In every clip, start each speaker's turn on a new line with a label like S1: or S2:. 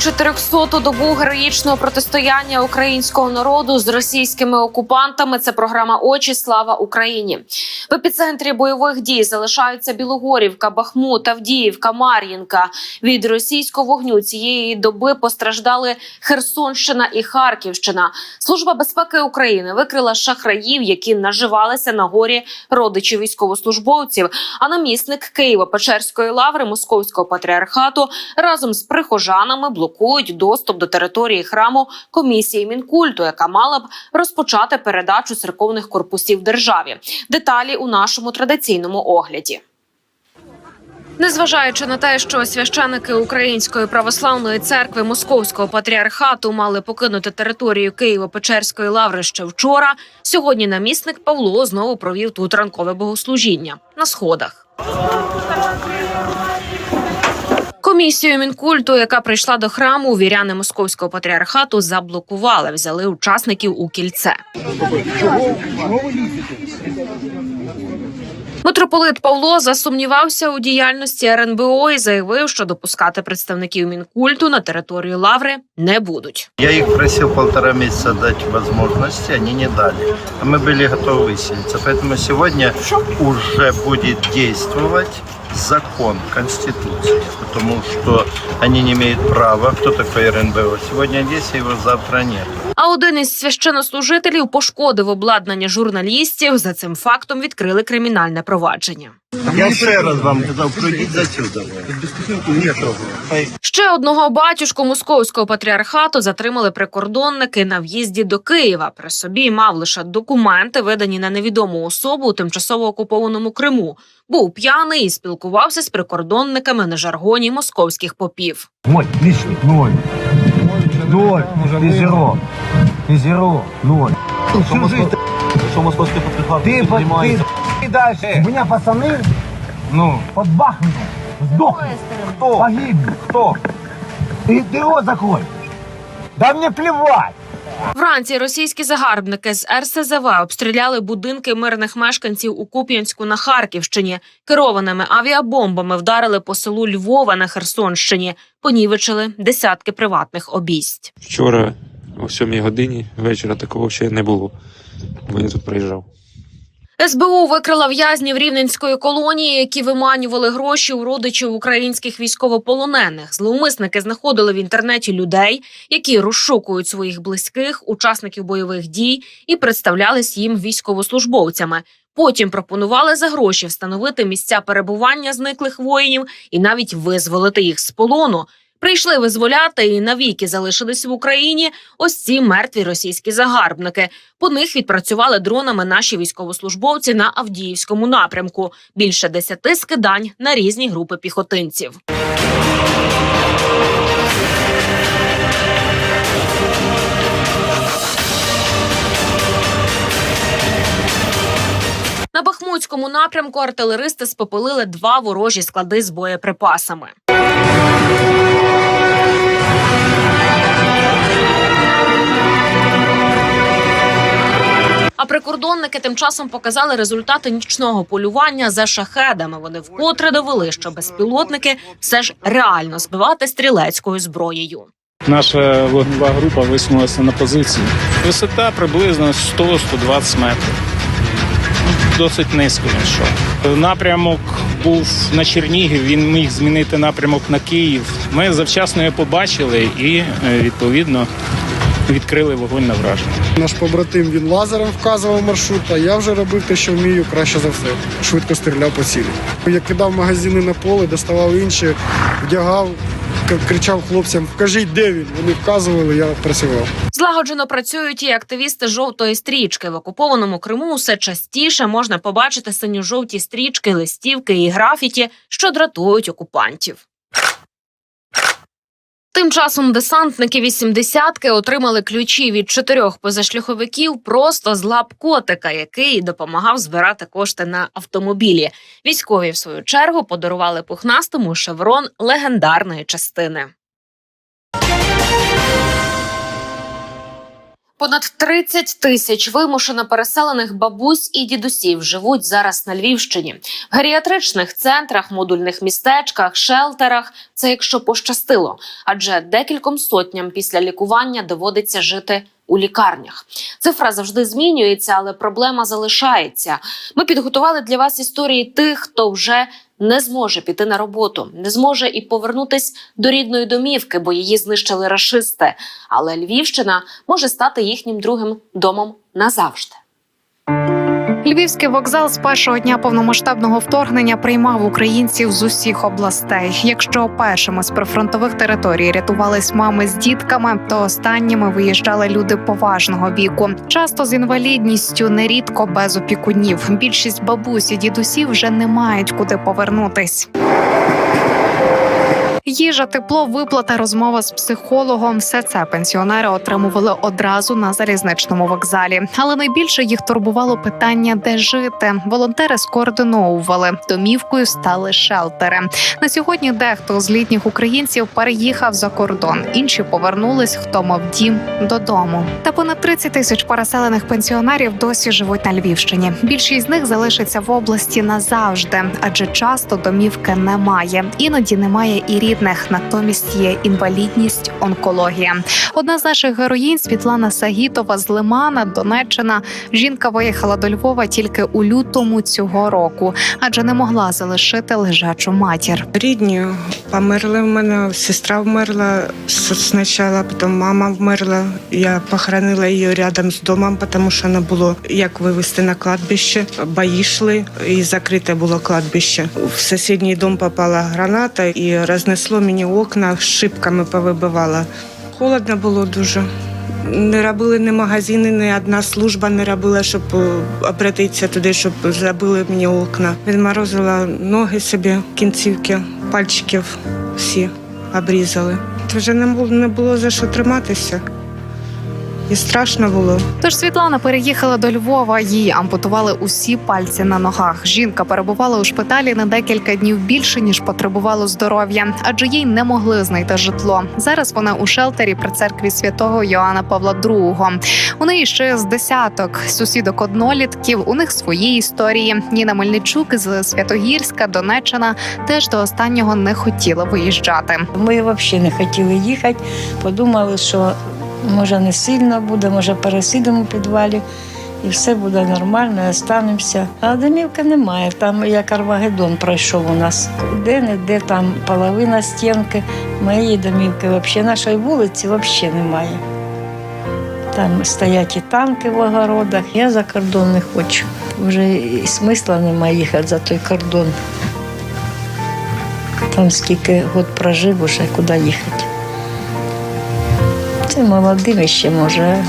S1: Святкуємо 400-ту добу героїчного протистояння українського народу з російськими окупантами. Це програма Очі. Слава Україні. В епіцентрі бойових дій залишаються Білогорівка, Бахмут, Авдіївка, Мар'їнка. Від російського вогню цієї доби постраждали Херсонщина і Харківщина. Служба безпеки України викрила шахраїв, які наживалися на горі родичів військовослужбовців. А намісник Києво-Печерської лаври Московського патріархату разом з прихожанами блокують доступ до території храму комісії мінкульту, яка мала б розпочати передачу церковних корпусів державі. Деталі у нашому традиційному огляді. Незважаючи на те, що священики Української православної церкви Московського патріархату мали покинути територію Києво-Печерської лаври ще вчора, сьогодні намісник Павло знову провів тут ранкове богослужіння на сходах. Комісію мінкульту, яка прийшла до храму, віряни московського патріархату заблокували, взяли учасників у кільце. Митрополит Павло засумнівався у діяльності РНБО і заявив, що допускати представників мінкульту на територію лаври не будуть.
S2: Я их просил полтора месяца дать возможности, они не дали. А мы были готовы выселиться. Поэтому сегодня уже будет действовать закон, Конституция. Потому что они не имеют права. Кто такой РНБО? Сегодня есть, его завтра нет.
S1: А один із священнослужителів пошкодив обладнання журналістів. За цим фактом відкрили кримінальне провадження.
S2: Я ще раз вам казав, пройдіть за сюди. Ні, того.
S1: Ще одного батюшку московського патріархату затримали прикордонники на в'їзді до Києва. При собі мав лише документи, видані на невідому особу у тимчасово окупованому Криму. Був п'яний і спілкувався з прикордонниками на жаргоні московських попів.
S3: Ноль, лишний, ноль. Ноль, ты зеро. Ты зеро, ноль. Всю жизнь
S4: Що московський патріархат
S3: ты, по-
S4: займається?
S3: ты, ты дальше. У меня пацаны
S4: Ну,
S3: под Бахмутом сдохли.
S4: хто?
S3: Погибли.
S4: Хто?
S3: Ты, ты рот закрой. Да мне плевать.
S1: Вранці російські загарбники з РСЗВ обстріляли будинки мирних мешканців у Куп'янську на Харківщині. Керованими авіабомбами вдарили по селу Львова на Херсонщині. Понівечили десятки приватних обійсть.
S5: Вчора о 7 годині вечора такого ще не було, бо я тут приїжджав.
S1: СБУ викрила в'язнів рівненської колонії, які виманювали гроші у родичів українських військовополонених. Зловмисники знаходили в інтернеті людей, які розшукують своїх близьких, учасників бойових дій і представлялись їм військовослужбовцями. Потім пропонували за гроші встановити місця перебування зниклих воїнів і навіть визволити їх з полону. Прийшли визволяти і навіки залишились в Україні. Ось ці мертві російські загарбники. По них відпрацювали дронами наші військовослужбовці на Авдіївському напрямку. Більше десяти скидань на різні групи піхотинців. На Бахмутському напрямку артилеристи спопилили два ворожі склади з боєприпасами. А прикордонники тим часом показали результати нічного полювання за шахедами. Вони вкотре довели, що безпілотники все ж реально збивати стрілецькою зброєю.
S6: Наша вогнева група висунулася на позицію. Висота приблизно 100-120 метрів. Досить низько йшов. Напрямок був на Чернігів, він міг змінити напрямок на Київ. Ми завчасно його побачили і е, відповідно відкрили вогонь на враження.
S7: Наш побратим він лазером вказував маршрут, а я вже робив те, що вмію краще за все. Швидко стріляв по цілі. Я кидав магазини на поле, доставав інші, вдягав, кричав хлопцям: вкажіть, де він. Вони вказували, я працював.
S1: Злагоджено працюють і активісти жовтої стрічки. В окупованому Криму все частіше можна побачити синьо-жовті стрічки, листівки і графіті, що дратують окупантів. Тим часом десантники вісімдесятки отримали ключі від чотирьох позашляховиків просто з лап котика, який допомагав збирати кошти на автомобілі. Військові, в свою чергу, подарували пухнастому шеврон легендарної частини. Понад 30 тисяч вимушено переселених бабусь і дідусів живуть зараз на Львівщині в геріатричних центрах, модульних містечках, шелтерах. Це якщо пощастило, адже декільком сотням після лікування доводиться жити у лікарнях. Цифра завжди змінюється, але проблема залишається. Ми підготували для вас історії тих, хто вже не зможе піти на роботу, не зможе і повернутись до рідної домівки, бо її знищили рашисти. Але Львівщина може стати їхнім другим домом назавжди.
S8: Львівський вокзал з першого дня повномасштабного вторгнення приймав українців з усіх областей. Якщо першими з прифронтових територій рятувались мами з дітками, то останніми виїжджали люди поважного віку, часто з інвалідністю, нерідко без опікунів. Більшість бабусь і дідусів вже не мають куди повернутись. Їжа, тепло, виплата, розмова з психологом все це пенсіонери отримували одразу на залізничному вокзалі. Але найбільше їх турбувало питання, де жити. Волонтери скоординовували домівкою стали шелтери. На сьогодні дехто з літніх українців переїхав за кордон, інші повернулись, хто мав дім додому. Та понад 30 тисяч переселених пенсіонерів досі живуть на Львівщині. Більшість з них залишиться в області назавжди, адже часто домівки немає. Іноді немає і рідних. Натомість є інвалідність, онкологія. Одна з наших героїнь Світлана Сагітова з Лимана, Донеччина. Жінка виїхала до Львова тільки у лютому цього року, адже не могла залишити лежачу матір.
S9: Рідні померли в мене, сестра вмерла спочатку, потім мама вмерла. Я похоронила її рядом з домом, тому що не було як вивезти на кладбище. Бої йшли і закрите було кладбище. В сусідній дом попала граната і рознесло мені окна, шибками повибивала. Холодно було дуже. Не робили ні магазини, ні одна служба не робила, щоб е, обратитися туди, щоб забили мені окна. Відморозила ноги собі, кінцівки, пальчиків всі обрізали. Вже не було, не було за що триматися. І страшно було.
S8: Тож Світлана переїхала до Львова. Їй ампутували усі пальці на ногах. Жінка перебувала у шпиталі на декілька днів більше ніж потребувало здоров'я, адже їй не могли знайти житло. Зараз вона у шелтері при церкві святого Йоанна Павла II. У неї ще з десяток сусідок однолітків. У них свої історії. Ніна Мельничук з Святогірська, Донеччина, теж до останнього не хотіла виїжджати.
S10: Ми взагалі не хотіли їхати. Подумали, що може не сильно буде, може пересидимо у підвалі. І все буде нормально, і останемося. А домівки немає. Там як Армагеддон пройшов у нас. Де-не-де там половина стінки. Моєї домівки взагалі нашої вулиці взагалі немає. Там стоять і танки в огородах. Я за кордон не хочу. Вже і смисла немає їхати за той кордон. Там скільки год прожив уже, куди їхати. Це молодим ще може,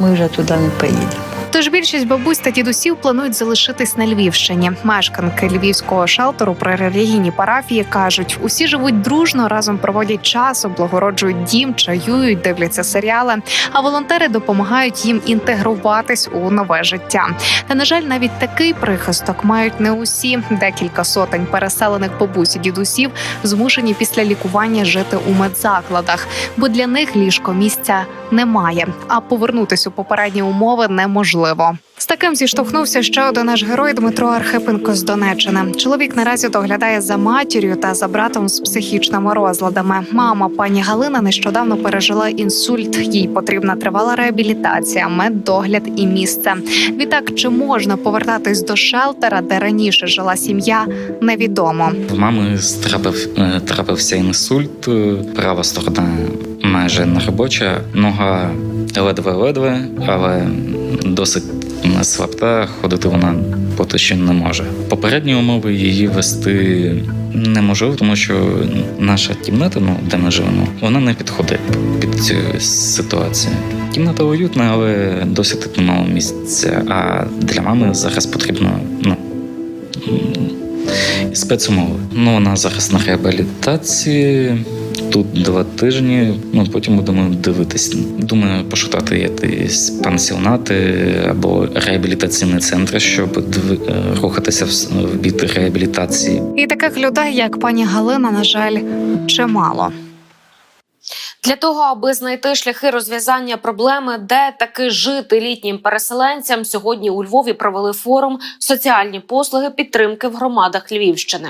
S10: ми вже туди не поїдемо.
S8: Тож більшість бабусь та дідусів планують залишитись на Львівщині. Мешканки львівського шелтеру при релігійній парафії кажуть, усі живуть дружно, разом проводять час, облагороджують дім, чаюють, дивляться серіали. А волонтери допомагають їм інтегруватись у нове життя. Та на жаль, навіть такий прихисток мають не усі. Декілька сотень переселених бабусь і дідусів змушені після лікування жити у медзакладах, бо для них ліжко місця немає. А повернутись у попередні умови неможливо. З таким зіштовхнувся ще один наш герой Дмитро Архипенко з Донеччини. Чоловік наразі доглядає за матір'ю та за братом з психічними розладами. Мама пані Галина нещодавно пережила інсульт. Їй потрібна тривала реабілітація, меддогляд і місце. Відтак, чи можна повертатись до шелтера, де раніше жила сім'я, невідомо.
S11: В мами трапив, е, трапився інсульт, е, права сторона майже не робоча, нога ледве-ледве, але досить слабка, ходити вона поки що не може. Попередні умови її вести неможливо, тому що наша кімната, ну де ми живемо, вона не підходить під цю ситуацію. Кімната уютна, але досить мало місця. А для мами зараз потрібно ну, спецумови. Ну, на реабілітації. Тут два тижні, ну потім будемо дивитись. Думаю, пошукати якісь пансіонати або реабілітаційні центри, щоб е, рухатися в, бік реабілітації.
S8: І таких людей, як пані Галина, на жаль, чимало.
S1: Для того, аби знайти шляхи розв'язання проблеми, де таки жити літнім переселенцям, сьогодні у Львові провели форум соціальні послуги підтримки в громадах Львівщини.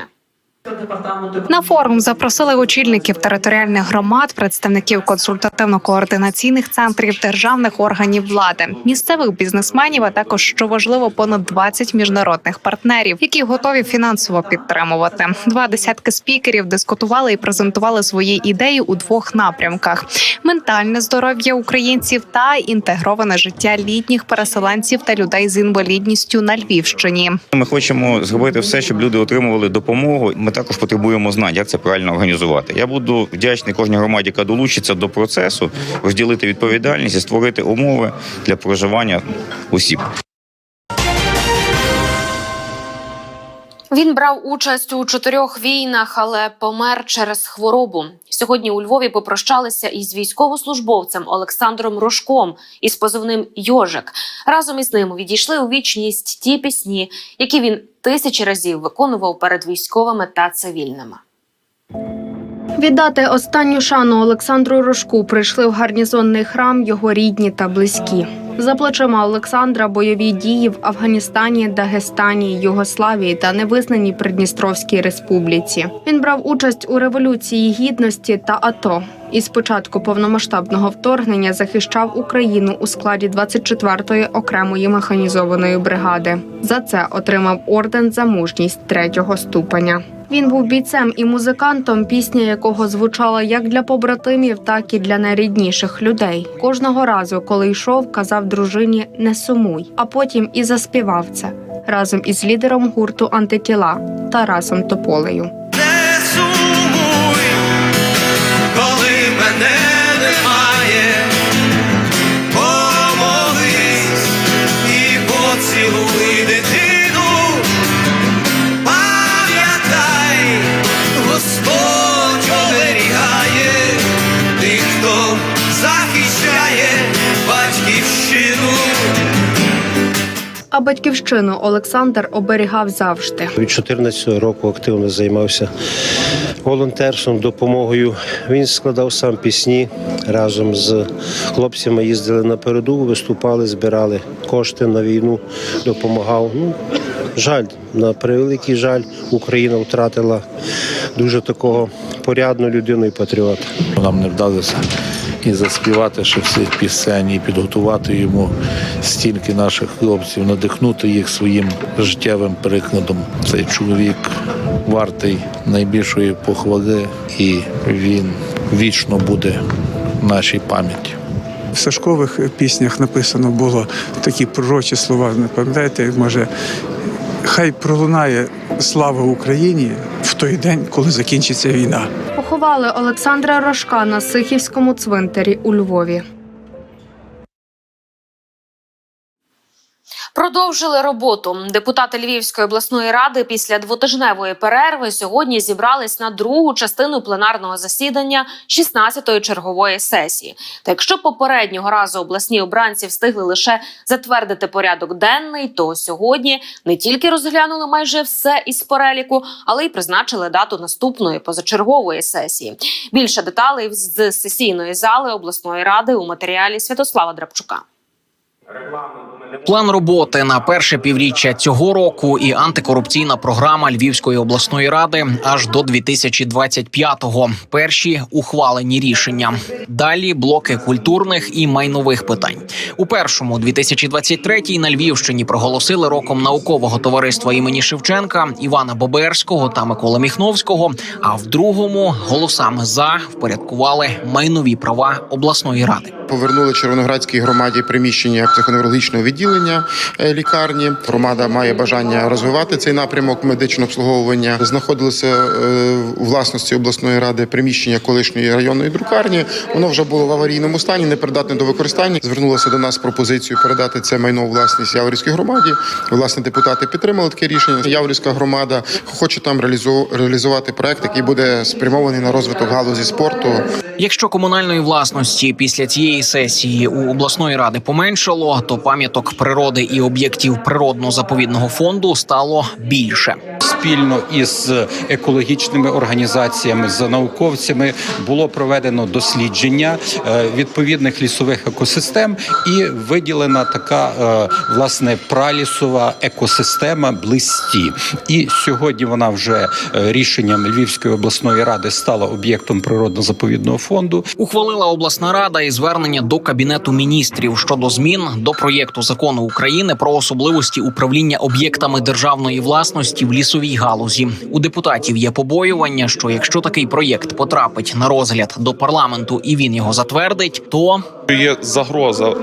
S8: На форум запросили очільників територіальних громад, представників консультативно-координаційних центрів державних органів влади, місцевих бізнесменів, а також що важливо, понад 20 міжнародних партнерів, які готові фінансово підтримувати. Два десятки спікерів дискутували і презентували свої ідеї у двох напрямках: ментальне здоров'я українців та інтегроване життя літніх переселенців та людей з інвалідністю на Львівщині.
S12: Ми хочемо зробити все, щоб люди отримували допомогу. Ми також потребуємо знань, як це правильно організувати. Я буду вдячний кожній громаді, яка долучиться до процесу, розділити відповідальність і створити умови для проживання осіб.
S1: Він брав участь у чотирьох війнах, але помер через хворобу. Сьогодні у Львові попрощалися із військовослужбовцем Олександром Рожком із позивним Йожик. Разом із ним відійшли у вічність ті пісні, які він тисячі разів виконував перед військовими та цивільними.
S13: Віддати останню шану Олександру Рожку прийшли в гарнізонний храм його рідні та близькі. За плечима Олександра бойові дії в Афганістані, Дагестані, Югославії та невизнаній Придністровській республіці. Він брав участь у революції гідності та АТО. І з початку повномасштабного вторгнення захищав Україну у складі 24-ї окремої механізованої бригади. За це отримав орден за мужність третього ступеня. Він був бійцем і музикантом, пісня якого звучала як для побратимів, так і для найрідніших людей. Кожного разу, коли йшов, казав дружині не сумуй, а потім і заспівав це разом із лідером гурту антитіла Тарасом Тополею. А батьківщину Олександр оберігав завжди.
S14: Від 2014 року активно займався волонтерством, допомогою. Він складав сам пісні разом з хлопцями. Їздили на переду, виступали, збирали кошти на війну, допомагав. Ну, жаль, на превеликий жаль, Україна втратила дуже такого порядну людину і патріота.
S4: Нам не вдалося і заспівати ще всіх пісень, і підготувати йому стільки наших хлопців, надихнути їх своїм життєвим прикладом. Цей чоловік вартий найбільшої похвали, і він вічно буде в нашій пам'яті.
S15: В Сашкових піснях написано було такі пророчі слова. Не пам'ятаєте, може, хай пролунає слава Україні в той день, коли закінчиться війна.
S13: Поховали Олександра Рожка на Сихівському цвинтарі у Львові.
S1: Продовжили роботу. Депутати Львівської обласної ради після двотижневої перерви сьогодні зібрались на другу частину пленарного засідання 16-ї чергової сесії. Та якщо попереднього разу обласні обранці встигли лише затвердити порядок денний, то сьогодні не тільки розглянули майже все із переліку, але й призначили дату наступної позачергової сесії. Більше деталей з сесійної зали обласної ради у матеріалі Святослава Драбчука.
S16: План роботи на перше півріччя цього року і антикорупційна програма Львівської обласної ради аж до 2025-го. Перші ухвалені рішення. Далі блоки культурних і майнових питань. У першому 2023-й на Львівщині проголосили роком наукового товариства імені Шевченка Івана Боберського та Миколи Міхновського. А в другому голосами за впорядкували майнові права обласної ради.
S17: Повернули Червоноградській громаді приміщення психоневрологічного відділення е, лікарні. Громада має бажання розвивати цей напрямок медичного обслуговування. Знаходилося е, у власності обласної ради приміщення колишньої районної друкарні. Воно вже було в аварійному стані, непридатне до використання. Звернулося до нас з пропозицією передати це майно у власність Яворівській громаді. Власне, депутати підтримали таке рішення. Яворівська громада хоче там реалізу- реалізувати проект, який буде спрямований на розвиток галузі спорту.
S16: Якщо комунальної власності після цієї сесії у обласної ради поменшало, то пам'яток природи і об'єктів природно-заповідного фонду стало більше.
S18: Спільно із екологічними організаціями, з науковцями було проведено дослідження е, відповідних лісових екосистем і виділена така е, власне пралісова екосистема блисті. І сьогодні вона вже е, рішенням Львівської обласної ради стала об'єктом природно-заповідного фонду.
S16: Ухвалила обласна рада і звернення до кабінету міністрів щодо змін до проєкту закону України про особливості управління об'єктами державної власності в лісовій галузі. У депутатів є побоювання, що якщо такий проєкт потрапить на розгляд до парламенту і він його затвердить, то
S19: Є загроза,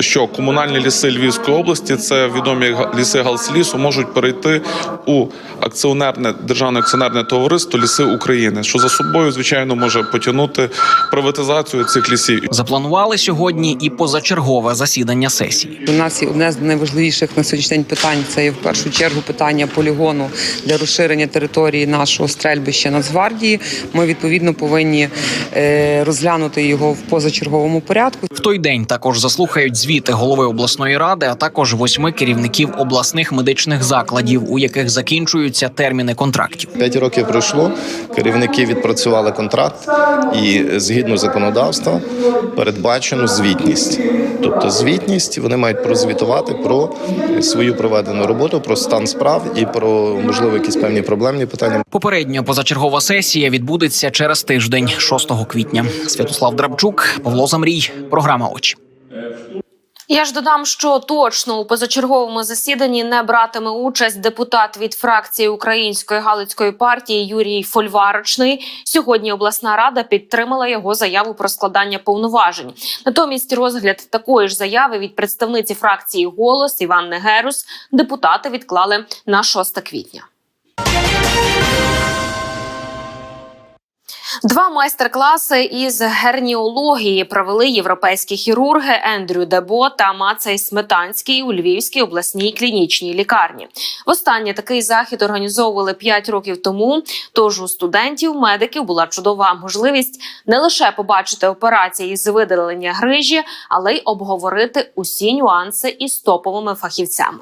S19: що комунальні ліси Львівської області, це відомі ліси Галслісу, можуть перейти у акціонерне державне акціонерне товариство Ліси України, що за собою, звичайно, може потягнути приватизацію цих лісів.
S16: запланували сьогодні і позачергове засідання сесії.
S20: У нас є одне з найважливіших на сьогоднішній день питань. Це є в першу чергу питання полігону для розширення території нашого стрельбища Нацгвардії. Ми відповідно повинні е, розглянути його в позачерговому порядку.
S16: В той день також заслухають звіти голови обласної ради, а також восьми керівників обласних медичних закладів, у яких закінчуються терміни контрактів.
S21: П'ять років пройшло, керівники відпрацювали контракт, і згідно законодавства передбачено звітність. Тобто, звітність вони мають прозвітувати про свою проведену роботу, про стан справ і про можливо якісь певні проблемні питання.
S16: Попередньо позачергова сесія відбудеться через тиждень, 6 квітня. Святослав Драбчук, Павло Замрій, програма Очі.
S1: Я ж додам, що точно у позачерговому засіданні не братиме участь депутат від фракції Української Галицької партії Юрій Фольварочний. Сьогодні обласна рада підтримала його заяву про складання повноважень. Натомість розгляд такої ж заяви від представниці фракції Голос Іванни Герус депутати відклали на 6 квітня. Два майстер-класи із герніології провели європейські хірурги Ендрю Дебо та Мацей Сметанський у Львівській обласній клінічній лікарні. Востаннє такий захід організовували 5 років тому. Тож у студентів, медиків була чудова можливість не лише побачити операції з видалення грижі, але й обговорити усі нюанси із топовими фахівцями.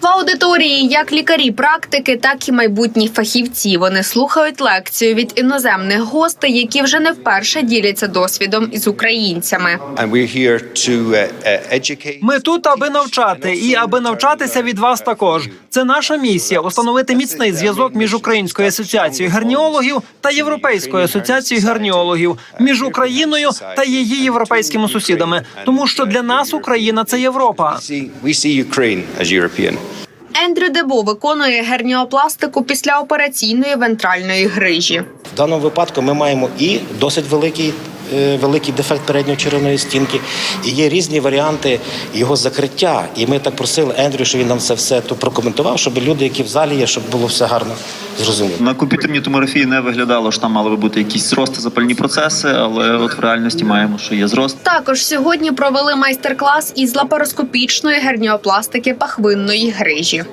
S13: В аудиторії як лікарі практики, так і майбутні фахівці. Вони слухають лекцію від іноземних гостей, які вже не вперше діляться досвідом із українцями.
S22: Ми тут, аби навчати, і аби навчатися від вас також. Це наша місія установити міцний зв'язок між Українською асоціацією герніологів та Європейською асоціацією герніологів, між Україною та її європейськими сусідами. Тому що для нас Україна це Європа.
S13: Ендрю Дебо виконує герніопластику після операційної вентральної грижі.
S23: В даному випадку ми маємо і досить великий. Е, Великий дефект передньої черевної стінки, і є різні варіанти його закриття. І ми так просили Ендрю, щоб він нам це все то прокоментував, щоб люди, які в залі є, щоб було все гарно зрозуміло.
S24: На комп'ютерній томографії не виглядало, що там мали би бути якісь зрости, запальні процеси, але от в реальності маємо, що є зрост.
S13: Також сьогодні провели майстер-клас із лапароскопічної герніопластики пахвинної грижі.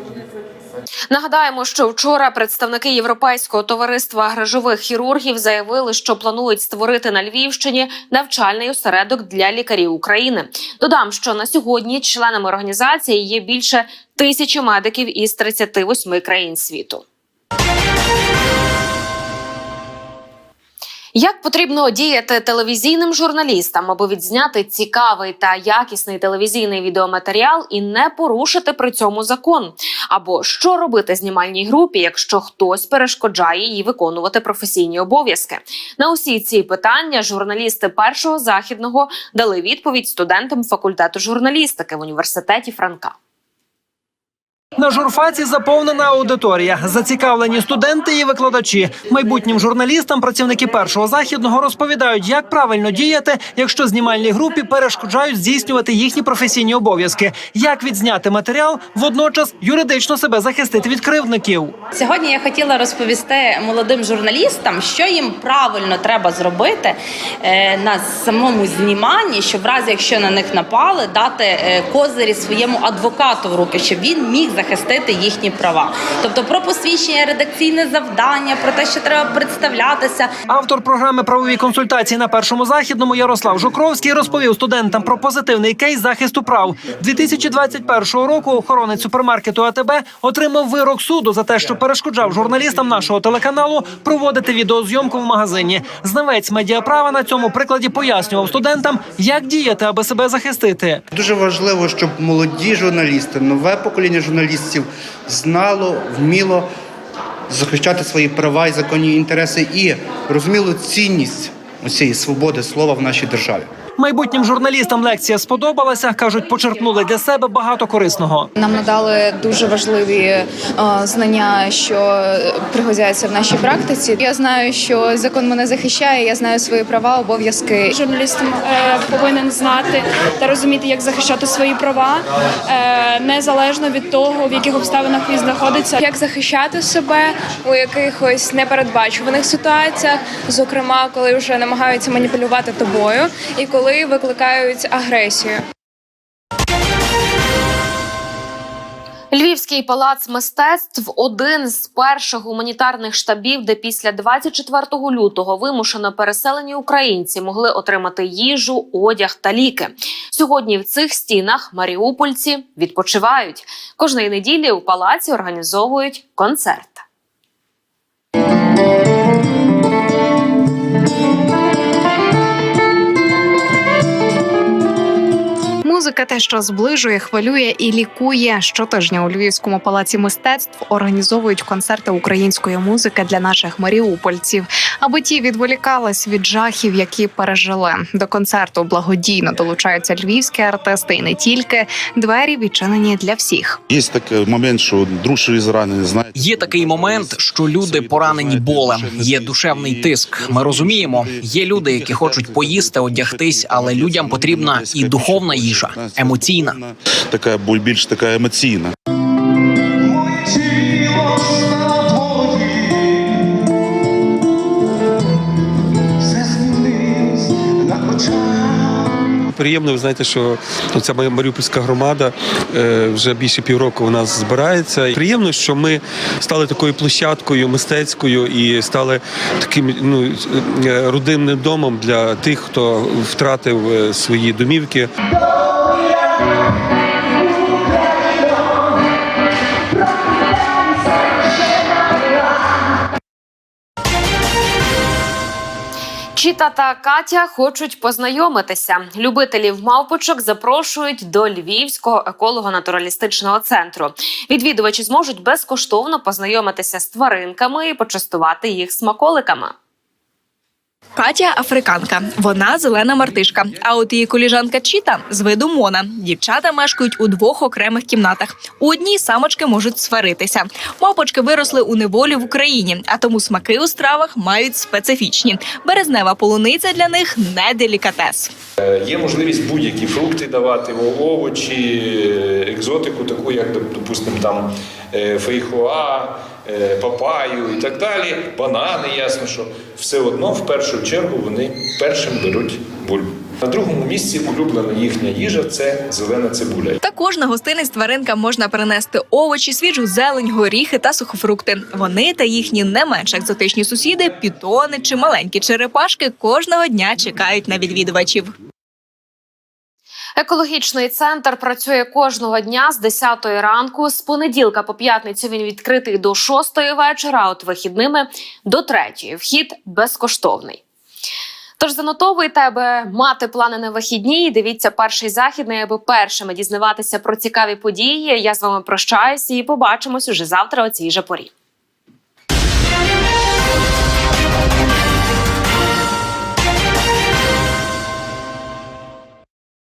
S1: Нагадаємо, що вчора представники Європейського товариства грижових хірургів заявили, що планують створити на Львівщині навчальний осередок для лікарів України. Додам, що на сьогодні членами організації є більше тисячі медиків із 38 країн світу. Як потрібно діяти телевізійним журналістам, аби відзняти цікавий та якісний телевізійний відеоматеріал і не порушити при цьому закон? Або що робити знімальній групі, якщо хтось перешкоджає їй виконувати професійні обов'язки? На усі ці питання журналісти першого західного дали відповідь студентам факультету журналістики в університеті Франка.
S22: На журфаці заповнена аудиторія. Зацікавлені студенти і викладачі. Майбутнім журналістам працівники першого західного розповідають, як правильно діяти, якщо знімальній групі перешкоджають здійснювати їхні професійні обов'язки, як відзняти матеріал, водночас юридично себе захистити від кривдників.
S25: Сьогодні я хотіла розповісти молодим журналістам, що їм правильно треба зробити е, на самому зніманні, щоб в разі, якщо на них напали, дати е, козирі своєму адвокату в руки, щоб він міг захистити захистити їхні права. Тобто про посвідчення, редакційне завдання, про те, що треба представлятися.
S22: Автор програми правові консультації на першому західному Ярослав Жукровський розповів студентам про позитивний кейс захисту прав. 2021 року охоронець супермаркету АТБ отримав вирок суду за те, що перешкоджав журналістам нашого телеканалу проводити відеозйомку в магазині. Знавець медіаправа на цьому прикладі пояснював студентам, як діяти, аби себе захистити.
S26: Дуже важливо, щоб молоді журналісти, нове покоління журналістів знало, вміло захищати свої права і законні інтереси і розуміло цінність цієї свободи слова в нашій державі.
S22: Майбутнім журналістам лекція сподобалася. кажуть, почерпнули для себе багато корисного.
S27: Нам надали дуже важливі е, знання, що пригодяться в нашій практиці. Я знаю, що закон мене захищає. Я знаю свої права, обов'язки.
S28: Журналістом е, повинен знати та розуміти, як захищати свої права е, незалежно від того, в яких обставинах він знаходиться, як захищати себе у якихось непередбачуваних ситуаціях, зокрема, коли вже намагаються маніпулювати тобою, і коли викликають агресію.
S1: Львівський палац мистецтв один з перших гуманітарних штабів, де після 24 лютого вимушено переселені українці могли отримати їжу, одяг та ліки. Сьогодні в цих стінах маріупольці відпочивають. Кожної неділі у палаці організовують концерт.
S8: Музика те, що зближує, хвилює і лікує. Щотижня у Львівському палаці мистецтв організовують концерти української музики для наших маріупольців, аби ті відволікались від жахів, які пережили. До концерту благодійно долучаються львівські артисти, і не тільки двері відчинені для всіх.
S29: Є такий момент, що друг зранений, знає.
S16: Є такий момент, що люди поранені болем, є душевний тиск. Ми розуміємо, є люди, які хочуть поїсти, одягтись, але людям потрібна і духовна їжа, емоційна.
S29: Така більш така емоційна.
S30: Приємно, ви знаєте, що ця моя маріупольська громада е, вже більше півроку у нас збирається. Приємно, що ми стали такою площадкою мистецькою і стали таким ну, е, родинним домом для тих, хто втратив е, свої домівки.
S1: Чіта та Катя хочуть познайомитися. Любителів мавпочок запрошують до Львівського еколого-натуралістичного центру. Відвідувачі зможуть безкоштовно познайомитися з тваринками і почастувати їх смаколиками.
S31: Катя африканка. Вона зелена мартишка. А от її коліжанка Чіта з виду Мона. Дівчата мешкають у двох окремих кімнатах. У одній самочки можуть сваритися. Мавпочки виросли у неволі в Україні, а тому смаки у стравах мають специфічні. Березнева полуниця для них не делікатес.
S32: Е, Є можливість будь-які фрукти давати, овочі, екзотику, таку як, допустимо, там е, фейхоа, е, папаю і так далі, банани, ясно, що все одно в першу чергу вони першим беруть бульбу. На другому місці улюблена їхня їжа це зелена цибуля.
S31: Також на гостинець тваринкам можна перенести овочі, свіжу зелень, горіхи та сухофрукти. Вони та їхні не менш екзотичні сусіди, пітони чи маленькі черепашки кожного дня чекають на відвідувачів.
S1: Екологічний центр працює кожного дня з 10 ранку. З понеділка по п'ятницю він відкритий до 6 вечора. а От вихідними до 3. Вхід безкоштовний. Тож занотовуйте, аби мати плани на вихідні. Дивіться перший західний, аби першими дізнаватися про цікаві події. Я з вами прощаюся і побачимось уже завтра. у цій же порі.